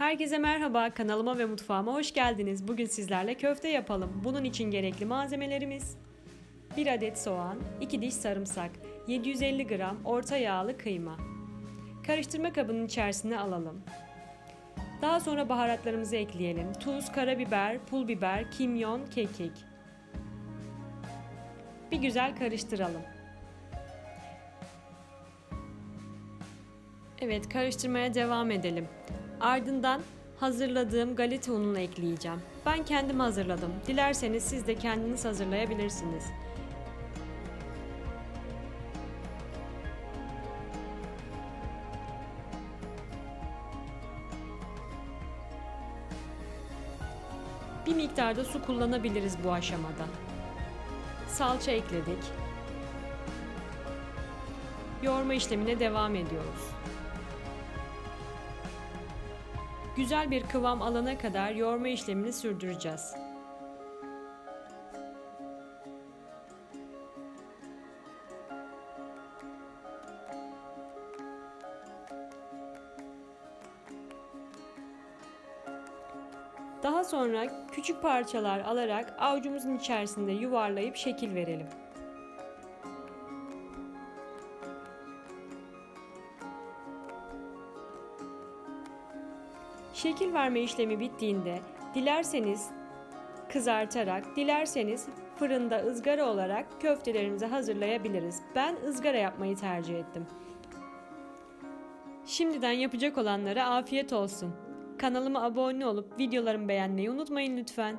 Herkese merhaba, kanalıma ve mutfağıma hoş geldiniz. Bugün sizlerle köfte yapalım. Bunun için gerekli malzemelerimiz 1 adet soğan, 2 diş sarımsak, 750 gram orta yağlı kıyma. Karıştırma kabının içerisine alalım. Daha sonra baharatlarımızı ekleyelim. Tuz, karabiber, pul biber, kimyon, kekik. Bir güzel karıştıralım. Evet, karıştırmaya devam edelim. Ardından hazırladığım galeta ununu ekleyeceğim. Ben kendim hazırladım. Dilerseniz siz de kendiniz hazırlayabilirsiniz. Bir miktarda su kullanabiliriz bu aşamada. Salça ekledik. Yoğurma işlemine devam ediyoruz. Güzel bir kıvam alana kadar yoğurma işlemini sürdüreceğiz. Daha sonra küçük parçalar alarak avucumuzun içerisinde yuvarlayıp şekil verelim. Şekil verme işlemi bittiğinde dilerseniz kızartarak, dilerseniz fırında ızgara olarak köftelerimizi hazırlayabiliriz. Ben ızgara yapmayı tercih ettim. Şimdiden yapacak olanlara afiyet olsun. Kanalıma abone olup videolarımı beğenmeyi unutmayın lütfen.